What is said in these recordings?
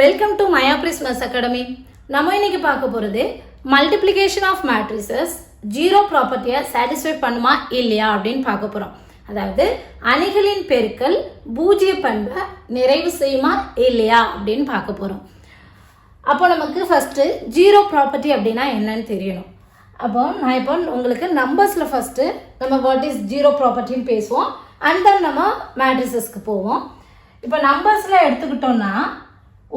Welcome to Maya பிரிஸ்மஸ் academy நம்ம இன்னைக்கு பார்க்க போகிறது மல்டிப்ளிகேஷன் ஆஃப் மேட்ரிசஸ் ஜீரோ ப்ராப்பர்ட்டியை சாட்டிஸ்ஃபை பண்ணுமா இல்லையா அப்படின்னு பார்க்க போகிறோம் அதாவது அணிகளின் பெருக்கல் பூஜ்ஜிய பண்பை நிறைவு செய்யுமா இல்லையா அப்படின்னு பார்க்க போகிறோம் அப்போ நமக்கு ஃபஸ்ட்டு ஜீரோ ப்ராப்பர்ட்டி அப்படின்னா என்னன்னு தெரியணும். அப்போ நான் இப்போ உங்களுக்கு நம்பர்ஸில் ஃபஸ்ட்டு நம்ம வாட் இஸ் ஜீரோ ப்ராப்பர்ட்டின்னு பேசுவோம். அண்ட் தென் நம்ம மேட்ரிசஸ்க்கு போவோம். இப்போ நம்பர்ஸில் எடுத்துக்கிட்டோம்னா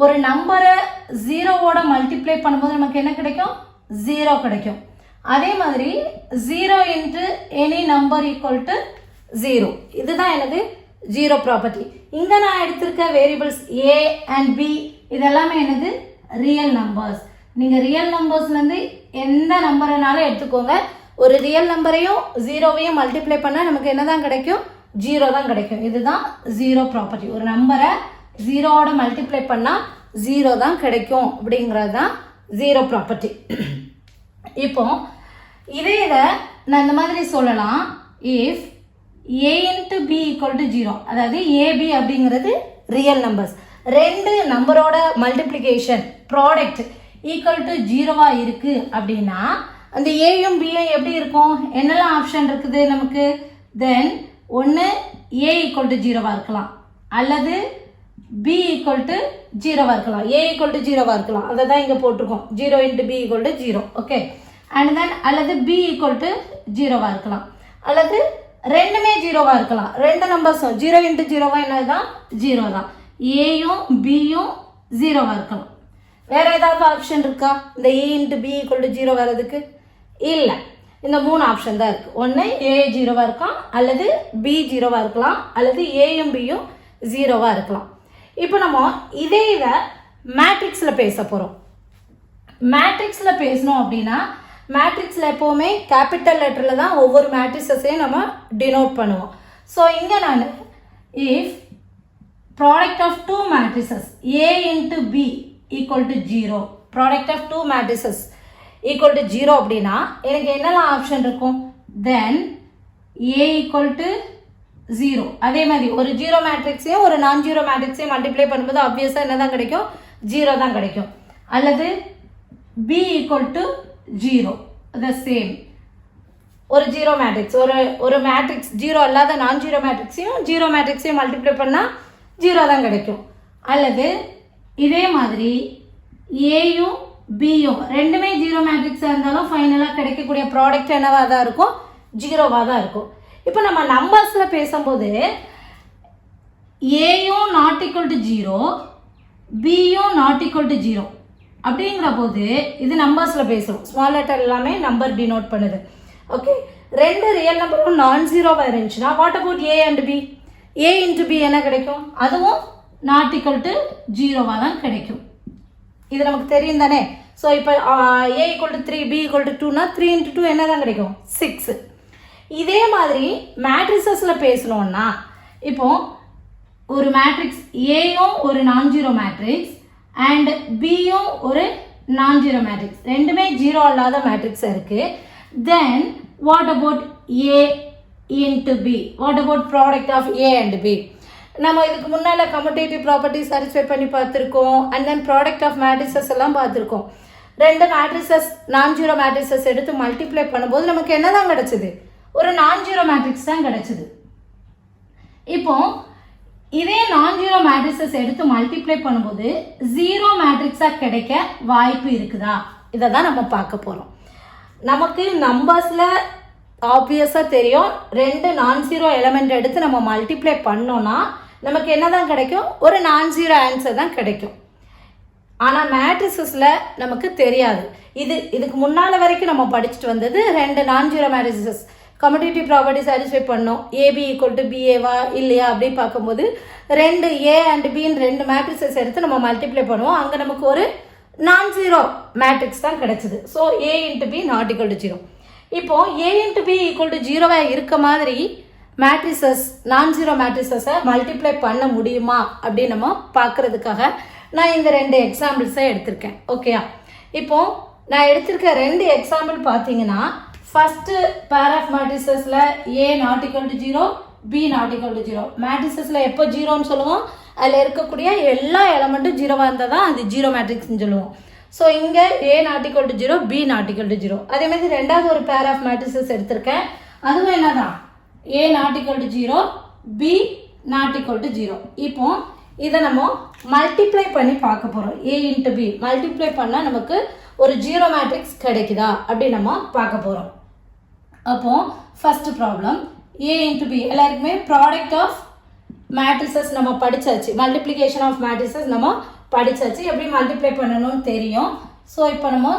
ஒரு நம்பரை ஜீரோவோட மல்டிப்ளை பண்ணும்போது நமக்கு என்ன கிடைக்கும்? ஜீரோ கிடைக்கும். அதே மாதிரி zero into any number equal to zero இதுதான் எனது ஜீரோ ப்ராப்பர்ட்டி இங்கே நான் எடுத்திருக்க வேரியபிள்ஸ் ஏ அண்ட் பி இதெல்லாமே எனது ரியல் நம்பர்ஸ் நீங்கள் ரியல் நம்பர்ஸ்லேருந்து எந்த நம்பரைனாலும் எடுத்துக்கோங்க. ஒரு ரியல் நம்பரையும் ஜீரோவையும் மல்டிப்ளை பண்ணால் நமக்கு என்ன தான் கிடைக்கும்? ஜீரோ தான் கிடைக்கும். இதுதான் ஜீரோ ப்ராப்பர்ட்டி ஒரு நம்பரை ஜீரோவோட மல்டிப்ளை பண்ணால் ஜீரோ தான் கிடைக்கும் அப்படிங்கிறது தான் ஜீரோ ப்ராப்பர்ட்டி இப்போ இதே இதை நான் இந்த மாதிரி சொல்லலாம். If A into B equal to zero அதாவது ஏபி அப்படிங்கிறது ரியல் நம்பர்ஸ் ரெண்டு நம்பரோட மல்டிப்ளிகேஷன் ப்ராடக்ட் ஈக்குவல் டு ஜீரோவாக இருக்குது அப்படின்னா அந்த ஏயும் பியும் எப்படி இருக்கும்? என்னெல்லாம் ஆப்ஷன் இருக்குது நமக்கு? தென் ஒன்று ஏ ஈக்குவல் டு ஜீரோவாக இருக்கலாம். அல்லது பி ஈக்குவல் டு ஜீரோவாக இருக்கலாம். ஏ ஈக்குவல் டு ஜீரோவாக இருக்கலாம். அதை தான் இங்கே போட்டிருக்கோம். Zero into B equal to zero okay and then அல்லது பி ஈக்குவல் டு ஜீரோவாக இருக்கலாம். அல்லது ரெண்டுமே ஜீரோவாக இருக்கலாம். ரெண்டு நம்பர்ஸும் ஜீரோ இன்ட்டு ஜீரோவாக என்னது தான். ஜீரோ தான் ஏயும் பியும் ஜீரோவாக இருக்கலாம். வேறு ஏதாவது ஆப்ஷன் இருக்கா? இந்த A into B equal to zero வர்றதுக்கு? இல்லை. இந்த மூணு ஆப்ஷன் தான் இருக்குது ஒன்று ஏ ஜீரோவாக இருக்கலாம். அல்லது பி ஜீரோவாக இருக்கலாம். அல்லது ஏயும் பியும் ஜீரோவாக இருக்கலாம். இப்போ நம்ம இதே இதை மேட்ரிக்ஸில் பேச போகிறோம் மேட்ரிக்ஸில் பேசணும் அப்படின்னா மேட்ரிக்ஸில் எப்போவுமே கேபிட்டல் லெட்டரில் தான் ஒவ்வொரு மேட்ரிக்ஸஸையும் நம்ம டினோட் பண்ணுவோம். ஸோ இங்கே நான் if product of two matrices A into B equal to zero product of two matrices equal to zero அப்படின்னா எனக்கு என்னெல்லாம் ஆப்ஷன் இருக்கும்? Then A equal to zero அதே மாதிரி ஒரு ஜீரோ மேட்ரிக்ஸையும் ஒரு நான் ஜீரோ மேட்ரிக்ஸையும் மல்டிப்ளை பண்ணும்போது ஆப்வியஸாக என்ன தான் கிடைக்கும்? ஜீரோ தான் கிடைக்கும். அல்லது B equal to zero the same ஒரு ஜீரோ மேட்ரிக்ஸ் ஒரு ஒரு மேட்ரிக்ஸ் ஜீரோ அல்லாத நான் ஜீரோ மேட்ரிக்ஸையும் ஜீரோ மேட்ரிக்ஸையும் மல்டிப்ளை பண்ணால் ஜீரோ தான் கிடைக்கும். அல்லது இதே மாதிரி ஏயும் பியும் ரெண்டுமே ஜீரோ மேட்ரிக்ஸாக இருந்தாலும் ஃபைனலாக கிடைக்கக்கூடிய ப்ராடக்ட் என்னவாக தான் இருக்கும்? ஜீரோவாக தான் இருக்கும். இப்போ நம்ம நம்பர்ஸில் பேசும்போது ஏயும் நாட் ஈக்குவல் டு ஜீரோ பியும் நாட் ஈக்குவல் டு ஜீரோ அப்படிங்கிற போது இது நம்பர்ஸில் பேசுகிறோம் ஸ்மால் லெட்டர் எல்லாமே நம்பர் டினோட் பண்ணுது. ஓகே ரெண்டு ரியல் நம்பரும் நான் ஜீரோவாக இருந்துச்சுன்னா what about A and B A into B என்ன கிடைக்கும்? அதுவும் நாட் ஈக்குவல் டு ஜீரோவாக தான் கிடைக்கும். இது நமக்கு தெரியும் தானே? ஸோ இப்போ A equal to three B equal to டூனா த்ரீ இன்ட்டு டூ என்ன தான் கிடைக்கும்? சிக்ஸு இதே மாதிரி மேட்ரிசஸில் பேசணுன்னா இப்போ ஒரு மேட்ரிக்ஸ் ஏயும் ஒரு நான் ஜீரோ மேட்ரிக்ஸ் அண்ட் பியும் ஒரு நான் ஜீரோ மேட்ரிக்ஸ் ரெண்டுமே ஜீரோ அல்லாத மேட்ரிக்ஸ் இருக்கு. Then what about A into B what about product of A and B நம்ம இதுக்கு முன்னால் கம்யூட்டேட்டிவ் ப்ராப்பர்ட்டி சாட்டிஸ்ஃபை பண்ணி பார்த்துருக்கோம். And then product of matrices எல்லாம் பார்த்துருக்கோம். ரெண்டு மேட்ரிசஸ் நான் ஜீரோ மேட்ரிசஸ் எடுத்து மல்டிப்ளை பண்ணும்போது நமக்கு என்ன தான் கிடச்சிது? ஒரு நான் ஜீரோ மேட்ரிக்ஸ் தான் கிடச்சிது. இப்போ இதே நான் ஜீரோ மேட்ரிக்ஸஸ் எடுத்து மல்டிப்ளை பண்ணும்போது ஜீரோ மேட்ரிக்ஸாக கிடைக்க வாய்ப்பு இருக்குதா? இதை தான் நம்ம பார்க்க போகிறோம் நமக்கு நம்பர்ஸில் ஆப்வியஸாக தெரியும். ரெண்டு நான் ஜீரோ எலமெண்ட் எடுத்து நம்ம மல்டிப்ளை பண்ணோன்னா நமக்கு என்ன தான் கிடைக்கும்? ஒரு நான் ஜீரோ ஆன்சர் தான் கிடைக்கும். ஆனால் மேட்ரிசஸில் நமக்கு தெரியாது. இது இதுக்கு முன்னால் வரைக்கும் நம்ம படிச்சுட்டு வந்தது ரெண்டு non zero matrices commutative property satisfy பண்ணோம். ஏபி ஈக்குவல் டு பிஏவா இல்லையா அப்படின்னு பார்க்கும்போது ரெண்டு ஏ அண்ட் பின்னு ரெண்டு மேட்ரிக்ஸஸ் எடுத்து நம்ம மல்டிப்ளை பண்ணுவோம். அங்கே நமக்கு ஒரு நான் ஜீரோ மேட்ரிக்ஸ் தான் கிடைச்சிது. So A into B not equal to zero இப்போ A into B equal to ஜீரோவாக இருக்க மாதிரி மேட்ரிசஸ் நான் ஜீரோ மேட்ரிசஸை மல்டிப்ளை பண்ண முடியுமா அப்படின்னு நம்ம பார்க்குறதுக்காக நான் இந்த ரெண்டு எக்ஸாம்பிள்ஸை எடுத்திருக்கேன். ஓகேயா இப்போ நான் எடுத்திருக்க ரெண்டு எக்ஸாம்பிள் பார்த்தீங்கன்னா first pair of மேட்ரிசஸில் A not equal to zero B not equal to zero மேட்ரிசஸில் எப்போ ஜீரோன்னு சொல்லுவோம்? அதில் இருக்கக்கூடிய எல்லா எலமெண்ட்டும் ஜீரோவாக இருந்தால் தான் அது ஜீரோ மேட்ரிக்ஸ்னு சொல்லுவோம். ஸோ இங்கே A not equal to zero B not equal to zero அதே மாதிரி ரெண்டாவது ஒரு பேர் ஆஃப் மேட்ரிசஸ் எடுத்திருக்கேன். அதுவும் என்னதான்? A not equal to zero B not equal to zero இப்போ இதை நம்ம மல்டிப்ளை பண்ணி பார்க்க போகிறோம் ஏ இன்ட்டு பி மல்டிப்ளை பண்ணால் நமக்கு ஒரு ஜீரோ மேட்ரிக்ஸ் கிடைக்குதா? அப்படின்னு நம்ம பார்க்க போகிறோம் அப்போ first problem A into B எல்லாருக்குமே ப்ராடக்ட் ஆஃப் மேட்ரிசஸ் நம்ம படித்தாச்சு மல்டிப்ளிகேஷன் ஆஃப் மேட்ரிசஸ் நம்ம படித்தாச்சு எப்படி மல்டிப்ளை பண்ணணும்னு தெரியும். ஸோ இப்போ நம்ம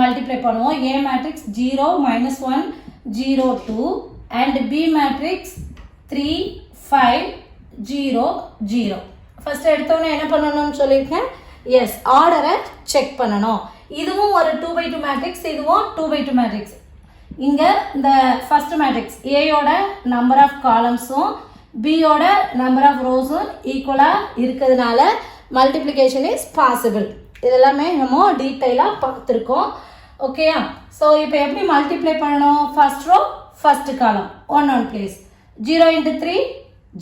மல்டிப்ளை பண்ணுவோம். A matrix zero minus one zero two and B matrix three five zero zero first எடுத்தோன்னே என்ன பண்ணணும்னு சொல்லியிருக்கேன்? எஸ் ஆர்டரை செக் பண்ணணும். இதுவும் ஒரு டூ பை டூ மேட்ரிக்ஸ் இதுவும் டூ பை டூ மேட்ரிக்ஸ் இங்கே இந்த ஃபர்ஸ்ட் மேட்ரிக்ஸ் ஏயோட நம்பர் ஆஃப் காலம்ஸும் பியோட நம்பர் ஆஃப் ரோஸும் ஈக்குவலாக இருக்கிறதுனால மல்டிப்ளிகேஷன் இஸ் பாசிபிள் இதெல்லாமே நம்ம டீட்டெயிலாக பார்த்துருக்கோம். ஓகேயா ஸோ இப்போ எப்படி மல்டிப்ளை பண்ணணும்? First row first column one one place zero into three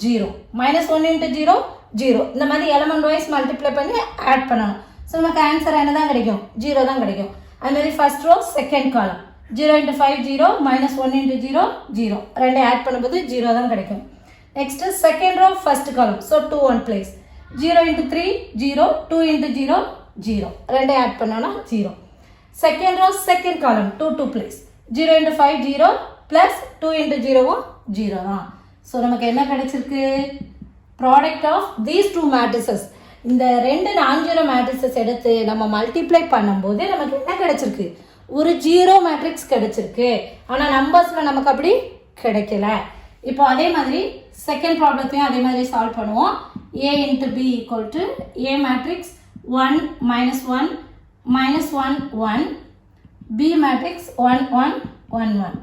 zero minus one into zero zero இந்த மாதிரி எலமெண்ட் வைஸ் மல்டிப்ளை பண்ணி ஆட் பண்ணணும். ஸோ நமக்கு ஆன்சர் என்ன தான் கிடைக்கும்? ஜீரோ தான் கிடைக்கும். அதுமாரி first row second column zero into five zero minus one into zero zero. ரெண்டு ஆட் பண்ணும்போது ஜீரோ தான் கிடைக்கும். Next second row first column so two one place zero into three zero. Two into zero zero. ரெண்டே add பண்ணோன்னா zero. Second row second column two two place zero into five zero. Plus two into ஜீரோவும் zero தான் so நமக்கு என்ன கிடைச்சிருக்கு? Product of these two matrices இந்த ரெண்டு non-zero matrices எடுத்து நம்ம மல்டிப்ளை பண்ணும்போது நமக்கு என்ன கிடைச்சிருக்கு? ஒரு ஜீரோ மேட்ரிக்ஸ் கிடைச்சிருக்கு. ஆனால் நம்பர்ஸில் நமக்கு அப்படி கிடைக்கல. இப்போ அதே மாதிரி செகண்ட் ப்ராப்ளத்தையும் அதே மாதிரி சால்வ் பண்ணுவோம். A into B equal to A matrix one minus one minus one one B matrix one one one one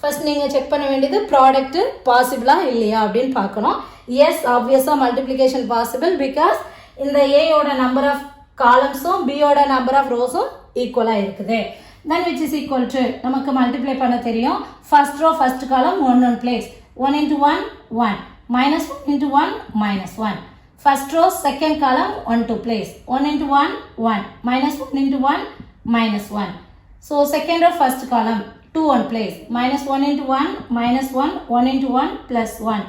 first நீங்கள் செக் பண்ண வேண்டியது ப்ராடக்ட்டு பாசிபிளா இல்லையா அப்படின்னு பார்க்கணும். எஸ் ஆப்வியஸாக மல்டிப்ளிகேஷன் பாசிபிள் பிகாஸ் இந்த ஏயோட நம்பர் ஆஃப் காலம்ஸும் பியோட நம்பர் ஆஃப் ரோஸும் ஈக்குவலாக இருக்குது. Then which is equal to நமக்கு மல்டிப்ளை பண்ண தெரியும். First row first column one one place one into one one minus one into one minus one first row second column one two place one into one one minus one into one minus one so second row first column two one place minus one into one minus one one into one plus one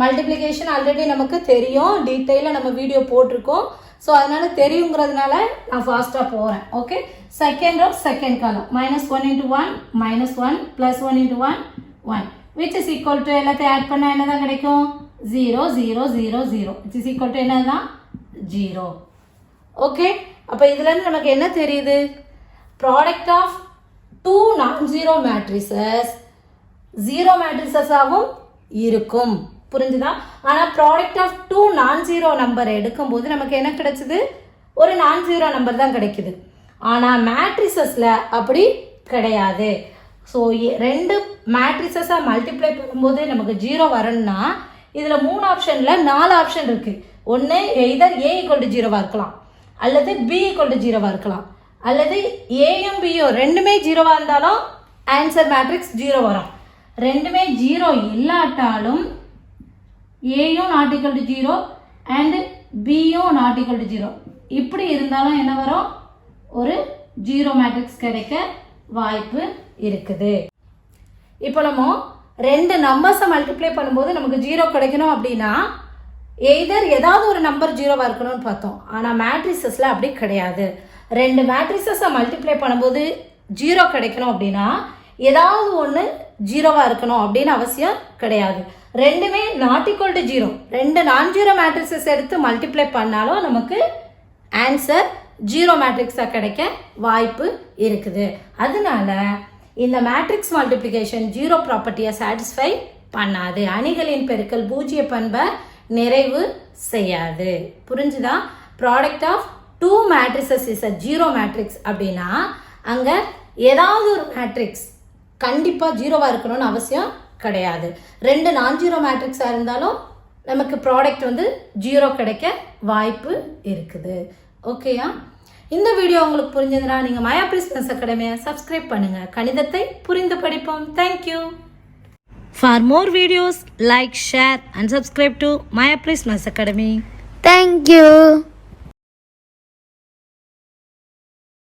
multiplication already நமக்கு தெரியும். டீட்டெயிலாக நம்ம video போட்டிருக்கோம். So அதனால தெரியுங்கிறதுனால நான் ஃபாஸ்ட்டாக போகிறேன் okay second row second column minus one into one minus one plus one into one one which is equal to எல்லாத்தையும் ஆட் பண்ணால் என்ன தான் கிடைக்கும்? Zero zero zero zero which is equal to என்ன தான் ஜீரோ ஓகே அப்போ இதுலேருந்து நமக்கு என்ன தெரியுது? Product of two non zero matrices zero மேட்ரிசஸாகவும் இருக்கும். புரிஞ்சுதா? ஆனால் product of two non zero number எடுக்கும்போது நமக்கு என்ன கிடைச்சிது? ஒரு நான் ஜீரோ நம்பர் தான் கிடைக்குது. ஆனால் மேட்ரிசஸில் அப்படி கிடையாது. ஸோ ரெண்டு மேட்ரிசஸாக மல்டிப்ளை பண்ணும்போது நமக்கு ஜீரோ வரணும்னா இதில் மூணு ஆப்ஷனில் நாலு ஆப்ஷன் இருக்குது ஒன்று எய்தர் ஏ ஈக்குவல் டு ஜீரோவாக இருக்கலாம். அல்லது பி ஈக்குவல் டு ஜீரோவாக இருக்கலாம். அல்லது ஏயும் பியும் ரெண்டுமே ஜீரோவாக இருந்தாலும் ஆன்சர் மேட்ரிக்ஸ் ஜீரோ வரும். ரெண்டுமே ஜீரோ இல்லாட்டாலும் ஏயும் not equal to zero and பியும் நாட் ஈக்குவல் டு ஜீரோ இப்படி இருந்தாலும் என்ன வரும்? ஒரு ஜீரோ மேட்ரிக்ஸ் கிடைக்க வாய்ப்பு இருக்குது. இப்போ நம்ம ரெண்டு நம்பர்ஸை மல்டிப்ளை பண்ணும்போது நமக்கு ஜீரோ கிடைக்கணும் அப்படின்னா எய்தர் ஏதாவது ஒரு நம்பர் ஜீரோவாக இருக்கணும்னு பார்த்தோம். ஆனால் மேட்ரிசஸில் அப்படி கிடையாது. ரெண்டு மேட்ரிசஸை மல்டிப்ளை பண்ணும்போது ஜீரோ கிடைக்கணும் அப்படின்னா ஏதாவது ஒன்று ஜீரோவாக இருக்கணும் அப்படின்னு அவசியம் கிடையாது. ரெண்டுமே நாட் ஈக்குவல் டு ஜீரோ ரெண்டு நான் ஜீரோ மேட்ரிக்ஸஸ் எடுத்து மல்டிப்ளை பண்ணாலும் நமக்கு ஆன்சர் ஜீரோ மேட்ரிக்ஸாக கிடைக்க வாய்ப்பு இருக்குது. அதனால இந்த மேட்ரிக்ஸ் மல்டிப்ளிகேஷன் ஜீரோ ப்ராப்பர்ட்டியை சாட்டிஸ்ஃபை பண்ணாது. அணிகளின் பெருக்கல் பூஜ்ஜிய பண்பை நிறைவு செய்யாது. புரிஞ்சுதா? Product of two matrices is a zero matrix அப்படின்னா அங்கே ஏதாவது ஒரு மேட்ரிக்ஸ் கண்டிப்பாக ஜீரோவாக இருக்கணும்னு அவசியம் கிடையாது. ரெண்டு நான் ஜீரோ மேட்ரிக்ஸாக இருந்தாலும் நமக்கு ப்ராடக்ட் வந்து ஜீரோ கிடைக்க வாய்ப்பு இருக்குது. ஓகேயா இந்த வீடியோ உங்களுக்கு புரிஞ்சதுன்னா நீங்கள் மயா பிரிஸ்னஸ் அகாடமியை சப்ஸ்கிரைப் பண்ணுங்கள் கணிதத்தை புரிந்து படிப்போம். Thank you for more videos like share and subscribe to Maya please academy thank you.